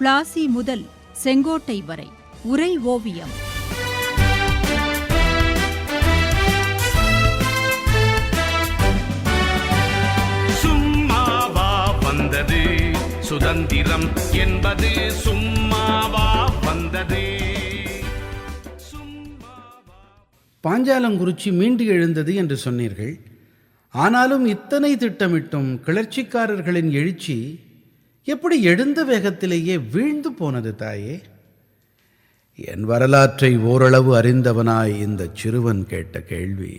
பிளாசி முதல் செங்கோட்டை வரை. உரை ஓவியம். சும்மாவா வந்தது? சுதந்திரம் என்பது சும்மாவா வந்தது? சும்மாவா பாஞ்சாலங்குறிச்சி மீண்டு எழுந்தது என்று சொன்னீர்கள். ஆனாலும் இத்தனை திட்டமிட்டும் கிளர்ச்சிக்காரர்களின் எழுச்சி எப்படி எழுந்த வேகத்திலேயே வீழ்ந்து போனது தாயே? என் வரலாற்றை ஓரளவு அறிந்தவனாய் இந்த சிறுவன் கேட்ட கேள்வி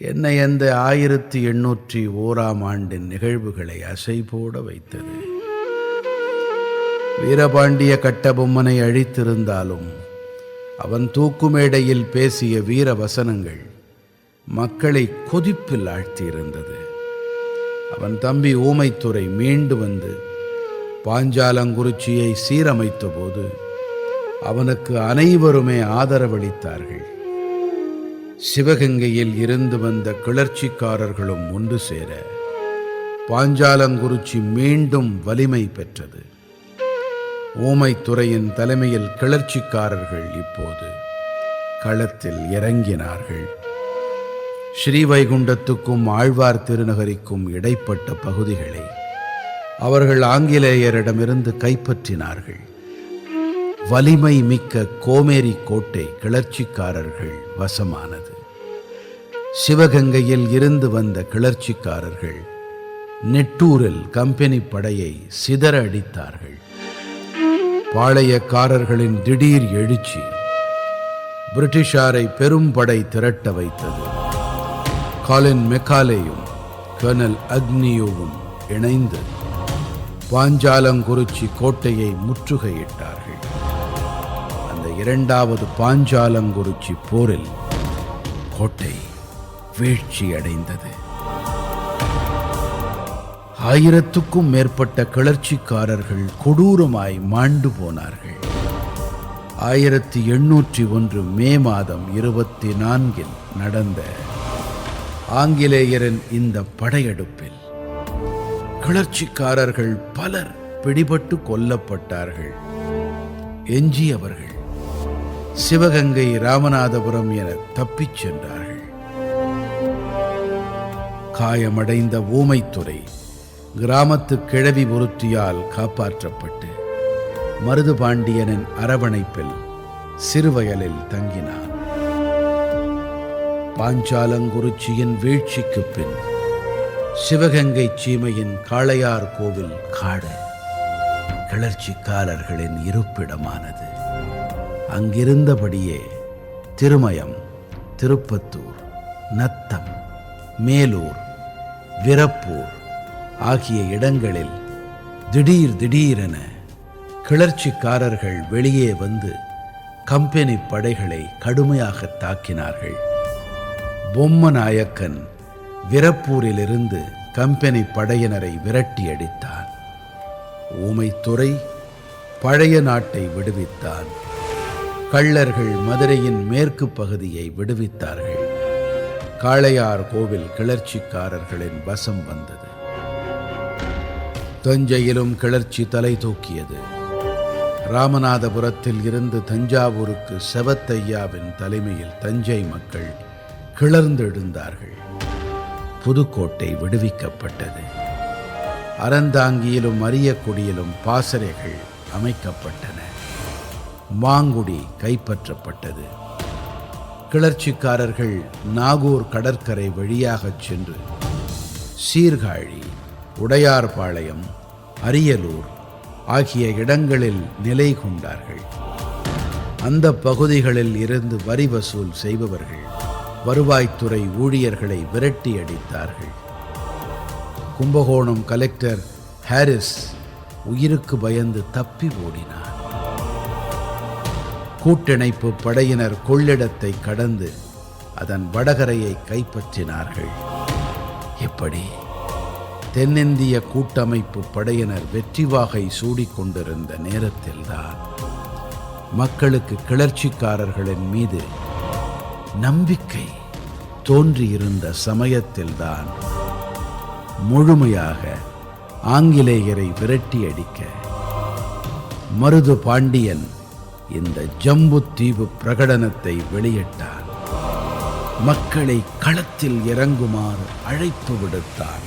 என்னை அந்த ஆயிரத்தி எண்ணூற்றி ஓராம் ஆண்டின் நிகழ்வுகளை அசை போட வைத்தது. வீரபாண்டிய கட்டபொம்மனை அழித்திருந்தாலும் அவன் தூக்குமேடையில் பேசிய வீர வசனங்கள் மக்களை கொதிப்பில் ஆழ்த்தியிருந்தது. அவன் தம்பி ஊமைத்துறை மீண்டு வந்து பாஞ்சாலங்குறிச்சியை சீரமைத்த போது அவனுக்கு அனைவருமே ஆதரவளித்தார்கள். சிவகங்கையில் இருந்து வந்த கிளர்ச்சிக்காரர்களும் ஒன்று சேர பாஞ்சாலங்குறிச்சி மீண்டும் வலிமை பெற்றது. ஊமைத்துறையின் தலைமையில் கிளர்ச்சிக்காரர்கள் இப்போது களத்தில் இறங்கினார்கள். ஸ்ரீவைகுண்டத்துக்கும் ஆழ்வார் திருநகரிக்கும் இடைப்பட்ட பகுதிகளை அவர்கள் ஆங்கிலேயரிடமிருந்து கைப்பற்றினார்கள். வலிமை மிக்க கோமேரி கோட்டை கிளர்ச்சிக்காரர்கள் வசமானது. சிவகங்கையில் இருந்து வந்த கிளர்ச்சிக்காரர்கள் நெட்டூரில் கம்பெனி படையை சிதற அடித்தார்கள். பாளையக்காரர்களின் திடீர் எழுச்சி பிரிட்டிஷாரை பெரும்படை திரட்ட வைத்தது. காலின் மெக்காலேயும் கர்னல் அக்னியோவும் இணைந்து பாஞ்சாலங்குறிச்சி கோட்டையை முற்றுகையிட்டார்கள். அந்த இரண்டாவது பாஞ்சாலங்குறிச்சி போரில் கோட்டை வீழ்ச்சியடைந்தது. ஆயிரத்துக்கும் மேற்பட்ட கிளர்ச்சிக்காரர்கள் கொடூரமாய் மாண்டு போனார்கள். ஆயிரத்தி எண்ணூற்றி ஒன்று மே மாதம் இருபத்தி நான்கில் நடந்த ஆங்கிலேயரின் இந்த படையெடுப்பில் கிளர்ச்சிக்காரர்கள் பலர் பிடிபட்டு கொல்லப்பட்டார்கள். எஞ்சியவர்கள் சிவகங்கை ராமநாதபுரம் என தப்பிச் சென்றார்கள். காயமடைந்த ஊமைத்துறை கிராமத்து கிழவி ஒருத்தியால் காப்பாற்றப்பட்டு மருதுபாண்டியனின் அரவணைப்பில் சிறுவயலில் தங்கினான். பாஞ்சாலங்குறிச்சியின் வீழ்ச்சிக்குப் பின் சிவகங்கை சீமையின் காளையார் கோவில் காடு கிளர்ச்சிக்காரர்களின் இருப்பிடமானது. அங்கிருந்தபடியே திருமயம் திருப்பத்தூர் நத்தம் மேலூர் விரப்பூர் ஆகிய இடங்களில் திடீர் திடீரென கிளர்ச்சிக்காரர்கள் வெளியே வந்து கம்பெனி படைகளை கடுமையாக தாக்கினார்கள். பொம்மநாயக்கன் விரப்பூரிலிருந்து கம்பெனி படையினரை விரட்டியடித்தான். ஊமைத்துறை பழைய நாட்டை விடுவித்தான். கள்ளர்கள் மதுரையின் மேற்கு பகுதியை விடுவித்தார்கள். காளையார் கோவில் கிளர்ச்சிக்காரர்களின் வசம் வந்தது. தஞ்சையிலும் கிளர்ச்சி தலை தூக்கியது. ராமநாதபுரத்தில் இருந்து தஞ்சாவூருக்கு செவத்தையாவின் தலைமையில் தஞ்சை மக்கள் கிளர்ந்தெழுந்தார்கள். புதுக்கோட்டை விடுவிக்கப்பட்டது. அறந்தாங்கியிலும் அரியக்குடியிலும் பாசறைகள் அமைக்கப்பட்டன. மாங்குடி கைப்பற்றப்பட்டது. கிளர்ச்சிக்காரர்கள் நாகூர் கடற்கரை வழியாகச் சென்று சீர்காழி உடையார்பாளையம் அரியலூர் ஆகிய இடங்களில் நிலை கொண்டார்கள். அந்த பகுதிகளில் இருந்து வரி வசூல் செய்பவர்கள் வருவாய்த்துறை ஊழியர்களை விரட்டி அடித்தார்கள். கும்பகோணம் கலெக்டர் ஹாரிஸ் உயிருக்கு பயந்து தப்பி ஓடினார். கூட்டிணைப்பு படையினர் கொள்ளிடத்தை கடந்து அதன் வடகரையை கைப்பற்றினார்கள். இப்படி தென்னிந்திய கூட்டமைப்பு படையினர் வெற்றிவாகை சூடிக்கொண்டிருந்த நேரத்தில்தான் மக்களுக்கு கிளர்ச்சிக்காரர்களின் மீது நம்பிக்கை தோன்றியிருந்த சமயத்தில்தான் முழுமையாக ஆங்கிலேயரை விரட்டி அடிக்க மருது பாண்டியன் இந்த ஜம்பு தீவு பிரகடனத்தை வெளியிட்டார் மக்களை களத்தில் இறங்குமாறு அழைப்பு விடுத்தார்